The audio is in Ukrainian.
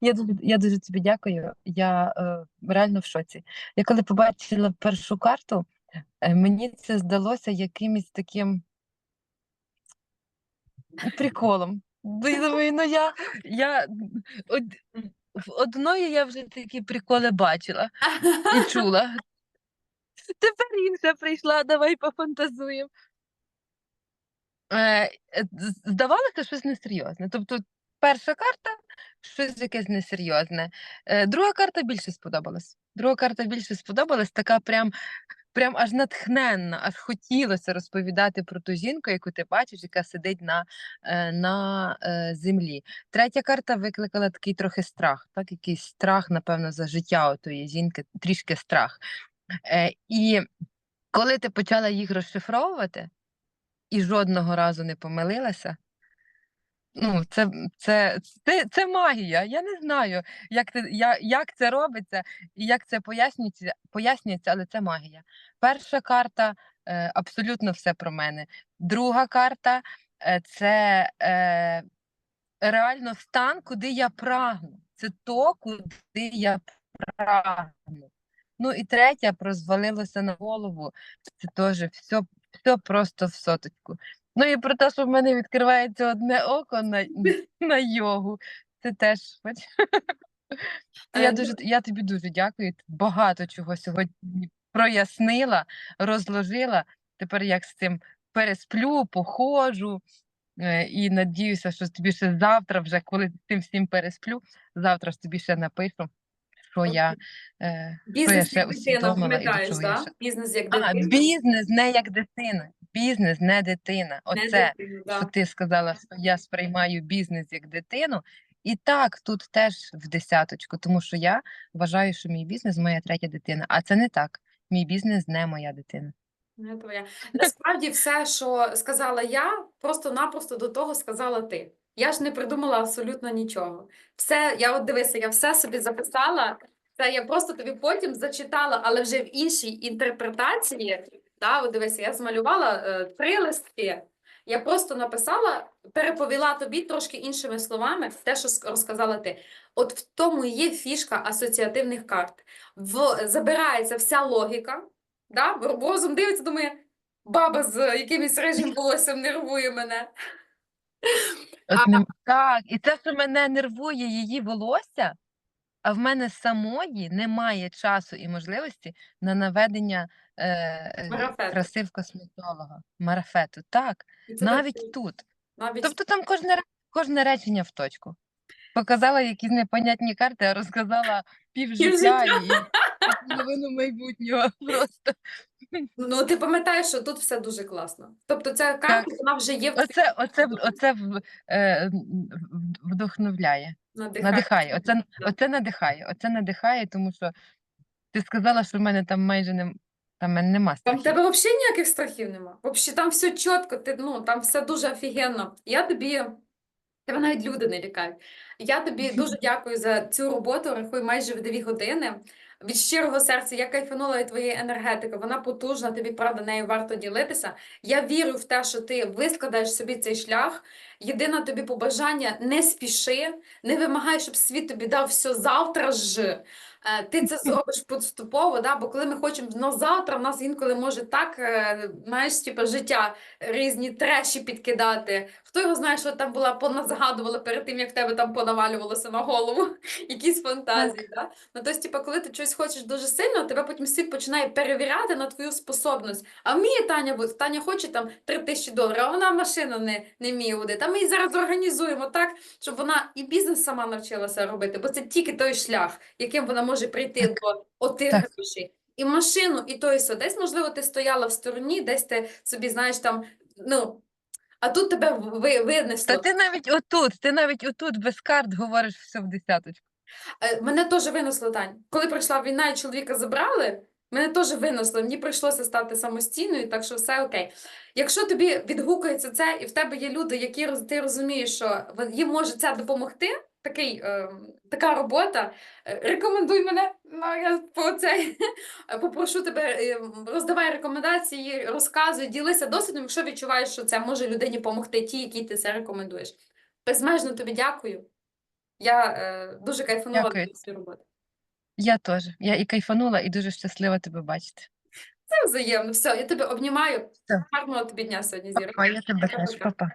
Я дуже, я дуже тобі дякую. Я е, реально в шоці. Я коли побачила першу карту, е, мені це здалося якимось таким приколом. Думаю, ну я, я од, в одної я вже такі приколи бачила і чула. Тепер інша прийшла, давай пофантазуємо. Е, е, здавалося щось несерйозне. Тобто, перша карта щось якесь несерйозне. Е, друга карта більше сподобалась. Друга карта більше сподобалась, така прям, прям аж натхненна, аж хотілося розповідати про ту жінку, яку ти бачиш, яка сидить на, е, на е, землі. Третя карта викликала такий трохи страх, так, якийсь страх, напевно, за життя отої жінки, трішки страх. І коли ти почала їх розшифровувати, і жодного разу не помилилася. Ну, це, це, це, це магія. Я не знаю, як, ти, я, як це робиться і як це пояснюється, пояснюється, але це магія. Перша карта е, абсолютно все про мене. Друга карта е, це е, реально стан, куди я прагну. Це то, куди я прагну. Ну і третя прозвалилося на голову. Це теж все, все просто в соточку. Ну і про те, що в мене відкривається одне око на, на йогу. Це теж. Е, Я ну- дуже я тобі дуже дякую. Ти багато чого сьогодні прояснила, розложила. Тепер як з цим пересплю, походжу. е, І надіюся, що тобі ще завтра, вже коли з цим всім пересплю, завтра ж тобі ще напишу, що я, е, Бізнес дитина, усвідомила і да? Бізнес як А, дитина. бізнес не як дитина. Бізнес не дитина. не Оце дитина, що ти сказала, що я сприймаю бізнес як дитину. І так, тут теж в десяточку, тому що я вважаю, що мій бізнес моя третя дитина. А це не так. Мій бізнес не моя дитина. Не твоя. Насправді, все, що сказала я, просто-напросто до того сказала ти. Я ж не придумала абсолютно нічого. Все, я от дивися, я все собі записала. Це я просто тобі потім зачитала, але вже в іншій інтерпретації. Да, от дивися, я змалювала е, три листки. Я просто написала, переповіла тобі трошки іншими словами те, що розказала ти. От в тому є фішка асоціативних карт. В, забирається вся логіка, Да? Розум дивиться, думає, баба з якимось рижим волоссям нервує мене. От А- нем- Так, і це, що мене нервує її волосся, а в мене самої немає часу і можливості на наведення е, е, краси в косметолога, марафету. Так, це так навіть тут. навіть Тобто там кожне, кожне речення в точку. Показала якісь непонятні карти, а розказала півжиття і, і половину майбутнього просто. Ну, ти пам'ятаєш, що тут все дуже класно. Тобто ця карта вона вже є в Оце, оце, оце в- е, в- вдохновляє, надихає. надихає. Оце, Да. оце надихає, оце надихає, тому що ти сказала, що в мене там майже не, там в мене нема Там в страхів. тебе взагалі ніяких страхів нема. Взагалі там все чітко, ти, ну, там все дуже офігенно. Я тобі, тебе навіть люди не лякають. Я тобі дуже дякую за цю роботу, рахую майже в дві години. Від щирого серця я кайфанула від твоєї енергетики, вона потужна, тобі правда нею варто ділитися. Я вірю в те, що ти вискладаєш собі цей шлях. Єдине тобі побажання не спіши, не вимагай, щоб світ тобі дав все завтра ж. Е, Ти це зробиш поступово, да? бо коли ми хочемо на завтра, в нас інколи може так, е, знаєш, типу, життя різні треші підкидати. Хто його знає, що там була поназгадувала перед тим, як в тебе там понавалювалося на голову, якісь фантазії. Да? Ну, тобто, типу, коли ти щось хочеш дуже сильно, тебе потім світ починає перевіряти на твою способність. А вміє Таня, бо Таня хоче там 3 тисячі доларів, а вона машину не, не вміє водити. А ми її зараз організуємо так, щоб вона і бізнес сама навчилася робити, бо це тільки той шлях, яким вона може прийти до отих Так. грошей. І машину, і то, і все. Десь, можливо, ти стояла в стороні, десь ти собі, знаєш, там, ну, а тут тебе ви, винесло. Та ти навіть отут, ти навіть отут без карт говориш все в десяточку. Е, Мене теж винесло, Тань. Коли прийшла війна і чоловіка забрали, мене теж винесло. Мені прийшлося стати самостійною, так що все окей. Якщо тобі відгукується це, і в тебе є люди, які ти розумієш, що їм може це допомогти, такий, е, така робота, е, рекомендуй мене. Ну, я по цей, попрошу тебе, е, роздавай рекомендації, розказуй, ділися досвідом, якщо відчуваєш, що це може людині допомогти, ті, які ти це рекомендуєш. Безмежно тобі дякую. Я е, дуже кайфанула від цієї роботи. Я теж. Я і кайфанула, і дуже щаслива тебе бачити. Це взаємно. Все, я тебе обнімаю. Все. Гарного тобі дня сьогодні, Зіра. Я тебе теж, папа.